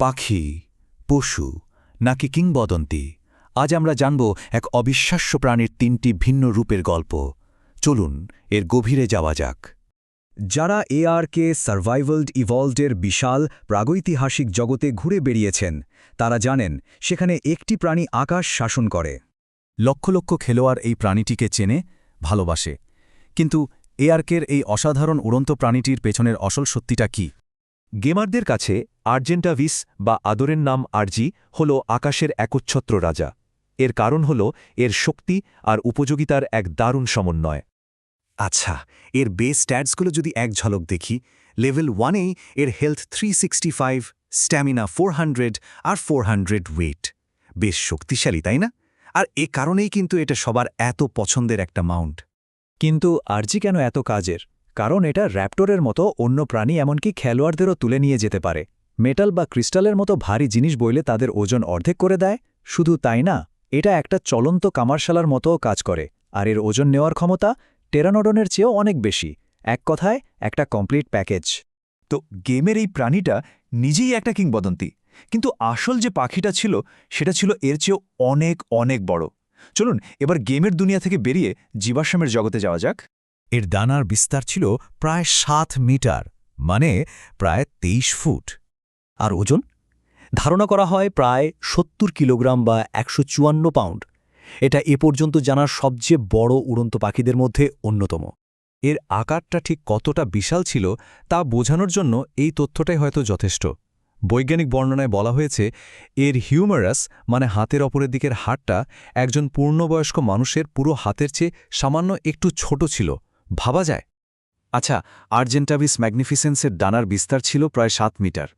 পাখি, পশু নাকি কিংবদন্তি? আজ আমরা জানব এক অবিশ্বাস্য প্রাণীর তিনটি ভিন্ন রূপের গল্প। চলুন, এর গভীরে যাওয়া যাক। যারা এআরকে সার্ভাইভালড ইভলভডের বিশাল, প্রাগৈতিহাসিক জগতে ঘুরে বেরিয়েছেন তারা জানেন, সেখানে একটি প্রাণী আকাশ শাসন করে। লক্ষ লক্ষ খেলোয়াড় এই প্রাণীটিকে চেনে, ভালোবাসে। কিন্তু এআরকের এই অসাধারণ উড়ন্ত প্রাণীটির পেছনের আসল সত্যিটা কি? গেমারদের কাছে আর্জেন্টাভিস বা আদরের নাম আরজি হল আকাশের একচ্ছত্র রাজা। এর কারণ হল এর শক্তি আর উপযোগিতার এক দারুণ সমন্বয়। আচ্ছা এর বেস স্ট্যাটসগুলো যদি এক ঝলক দেখি লেভেল ওয়ানেই এর হেলথ থ্রি স্ট্যামিনা ফোর আর ফোর ওয়েট বেশ শক্তিশালী, তাই না? আর এ কারণেই কিন্তু এটা সবার এত পছন্দের একটা মাউন্ট কিন্তু আরজি কেন এত কাজের? কারণ এটা র্যাপটরের মতো অন্য প্রাণী এমনকি খেলোয়াড়দেরও তুলে নিয়ে যেতে পারে। মেটাল বা ক্রিস্টালের মতো ভারী জিনিস বইলে তাদের ওজন অর্ধেক করে দেয়। শুধু তাই না, এটা একটা চলন্ত কামারশালার মতোও কাজ করে, আর এর ওজন নেওয়ার ক্ষমতা টেরানোডনের চেয়েও অনেক বেশি। এক কথায়, একটা কমপ্লিট প্যাকেজ। তো গেমের এই প্রাণীটা নিজেই একটা কিংবদন্তি। কিন্তু আসল যে পাখিটা ছিল, সেটা ছিল এর চেয়েও অনেক অনেক বড়। চলুন, এবার গেমের দুনিয়া থেকে বেরিয়ে জীবাশ্রমের জগতে যাওয়া যাক। এর ডানার বিস্তার ছিল প্রায় সাত মিটার মানে প্রায় তেইশ ফুট। আর ওজন? ধারণা করা হয় প্রায় সত্তর কিলোগ্রাম বা একশো চুয়ান্ন পাউন্ড। এটা এ পর্যন্ত জানার সবচেয়ে বড় উড়ন্ত পাখিদের মধ্যে অন্যতম। এর আকারটা ঠিক কতটা বিশাল ছিল তা বোঝানোর জন্য এই তথ্যটাই হয়তো যথেষ্ট। বৈজ্ঞানিক বর্ণনায় বলা হয়েছে, এর হিউমারাস মানে হাতের অপরের দিকের হাটটা একজন পূর্ণবয়স্ক মানুষের পুরো হাতের চেয়ে সামান্য একটু ছোট ছিল। ভাবা যায়? আচ্ছা আর্জেন্টাভিস ম্যাগনিফিসেন্সের ডানার বিস্তার ছিল প্রায় সাত মিটার।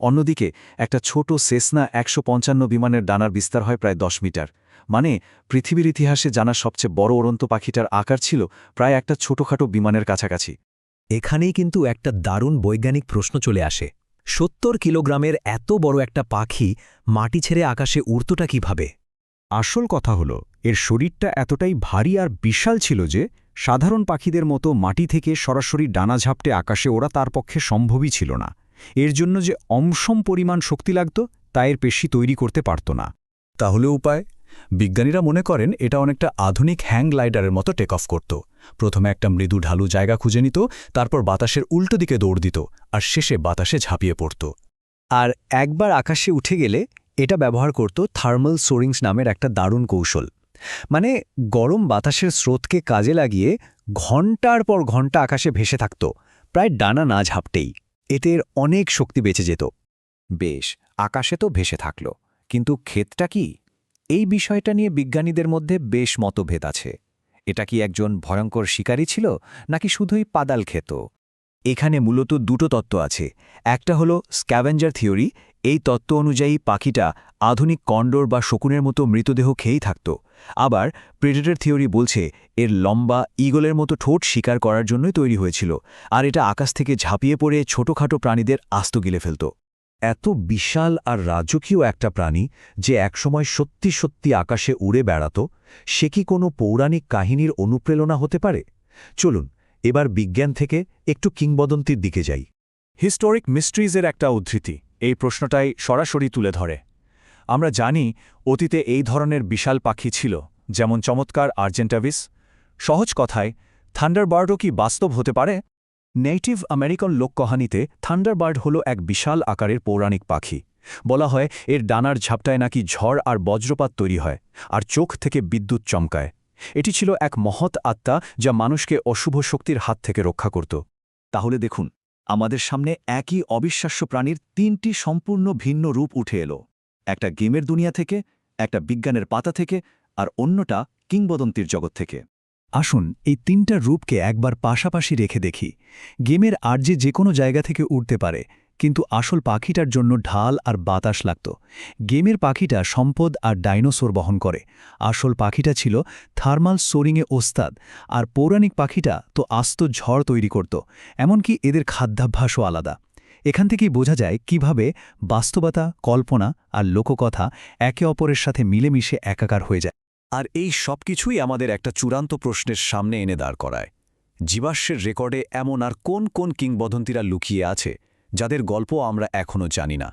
অন্যদিকে, একটা ছোট সেসনা একশো পঞ্চান্ন বিমানের ডানার বিস্তার হয় প্রায় দশ মিটার। মানে পৃথিবীর ইতিহাসে জানা সবচেয়ে বড় উড়ন্ত পাখিটার আকার ছিল প্রায় একটা ছোটখাটো বিমানের কাছাকাছি। এখানেই কিন্তু একটা দারুণ বৈজ্ঞানিক প্রশ্ন চলে আসে। সত্তর কিলোগ্রামের এত বড় একটা পাখি মাটি ছেড়ে আকাশে উড়তটা কীভাবে? আসল কথা হল, এর শরীরটা এতটাই ভারী আর বিশাল ছিল যে সাধারণ পাখিদের মতো মাটি থেকে সরাসরি ডানা ঝাপটে আকাশে ওরা তার পক্ষে সম্ভবই ছিল না। এর জন্য যে অমসম পরিমাণ শক্তি লাগত, তা এর পেশি তৈরি করতে পারত না। তাহলে উপায়? বিজ্ঞানীরা মনে করেন এটা অনেকটা আধুনিক হ্যাং গ্লাইডারের মতো টেক অফ করত। প্রথমে একটা মৃদু ঢালু জায়গা খুঁজে নিত, তারপর বাতাসের উল্টো দিকে দৌড় দিত, আর শেষে বাতাসে ঝাঁপিয়ে পড়ত। আর একবার আকাশে উঠে গেলে এটা ব্যবহার করত থার্মাল সোরিংস নামের একটা দারুণ কৌশল। মানে গরম বাতাসের স্রোতকে কাজে লাগিয়ে ঘণ্টার পর ঘণ্টা আকাশে ভেসে থাকত, প্রায় ডানা না ঝাপটেই। এতে অনেক শক্তি বেঁচে যেত। বেশ, আকাশে তো ভেসে থাকল, কিন্তু ক্ষেতটা কি? এই বিষয়টা নিয়ে বিজ্ঞানীদের মধ্যে বেশ মতভেদ আছে। এটা কি একজন ভয়ঙ্কর শিকারী ছিল, নাকি শুধুই পাদাল খেত? এখানে মূলত দুটো তত্ত্ব আছে। একটা হলো স্ক্যাভেঞ্জার থিওরি, এই তত্ত্ব অনুযায়ী পাখিটা আধুনিক কন্ডোর বা শকুনের মতো মৃতদেহ খেয়েই থাকত। আবার প্রেডেটর থিওরি বলছে এর লম্বা ইগলের মতো ঠোঁট শিকার করার জন্যই তৈরি হয়েছিল, আর এটা আকাশ থেকে ঝাঁপিয়ে পড়ে ছোটখাটো প্রাণীদের আস্ত গিলে ফেলত। এত বিশাল আর রাজকীয় একটা প্রাণী যে একসময় সত্যি সত্যি আকাশে উড়ে বেড়াত, সে কি কোনো পৌরাণিক কাহিনীর অনুপ্রেরণা হতে পারে? চলুন, এবার বিজ্ঞান থেকে একটু কিংবদন্তির দিকে যাই। হিস্টোরিক মিস্ট্রিজের একটা উদ্ধৃতি, এই প্রশ্নটাই সরাসরি তুলে ধরে। আমরা জানি অতীতে এই ধরনের বিশাল পাখি ছিল, যেমন চমৎকার আর্জেন্টাভিস। সহজ কথায়, থান্ডারবার্ডও কি বাস্তব হতে পারে? নেটিভ আমেরিকান লোককহানিতে থান্ডারবার্ড হল এক বিশাল আকারের পৌরাণিক পাখি। বলা হয়, এর ডানার ঝাপটায় নাকি ঝড় আর বজ্রপাত তৈরি হয়, আর চোখ থেকে বিদ্যুৎ চমকায়। এটি ছিল এক মহৎ আত্মা যা মানুষকে অশুভ শক্তির হাত থেকে রক্ষা করত। তাহলে দেখুন, আমাদের সামনে একই অবিশ্বাস্য প্রাণীর তিনটি সম্পূর্ণ ভিন্ন রূপ উঠে এলো। একটা গেমের দুনিয়া থেকে, একটা বিজ্ঞানের পাতা থেকে, আর অন্যটা কিংবদন্তির জগৎ থেকে। আসুন, এই তিনটা রূপকে একবার পাশাপাশি রেখে দেখি। গেমের আর্যে যে কোনো জায়গা থেকে উঠতে পারে, কিন্তু আসল পাখিটার জন্য ঢাল আর বাতাস লাগত। গেমের পাখিটা সম্পদ আর ডাইনোসর বহন করে। আসল পাখিটা ছিল থার্মাল সোরিংয়ে ওস্তাদ, আর পৌরাণিক পাখিটা তো আস্ত ঝড় তৈরি করত, এমনকি এদের খাদ্যাভ্যাসও আলাদা। এখান থেকেই বোঝা যায় কীভাবে বাস্তবতা, কল্পনা আর লোককথা একে অপরের সাথে মিলেমিশে একাকার হয়ে যায়। আর এই সব কিছুই আমাদের একটা চূড়ান্ত প্রশ্নের সামনে এনে দাঁড় করায়। জীবাশ্মের রেকর্ডে এমন আর কোন কোন কিংবদন্তিরা লুকিয়ে আছে, যাদের গল্প আমরা এখনও জানি না।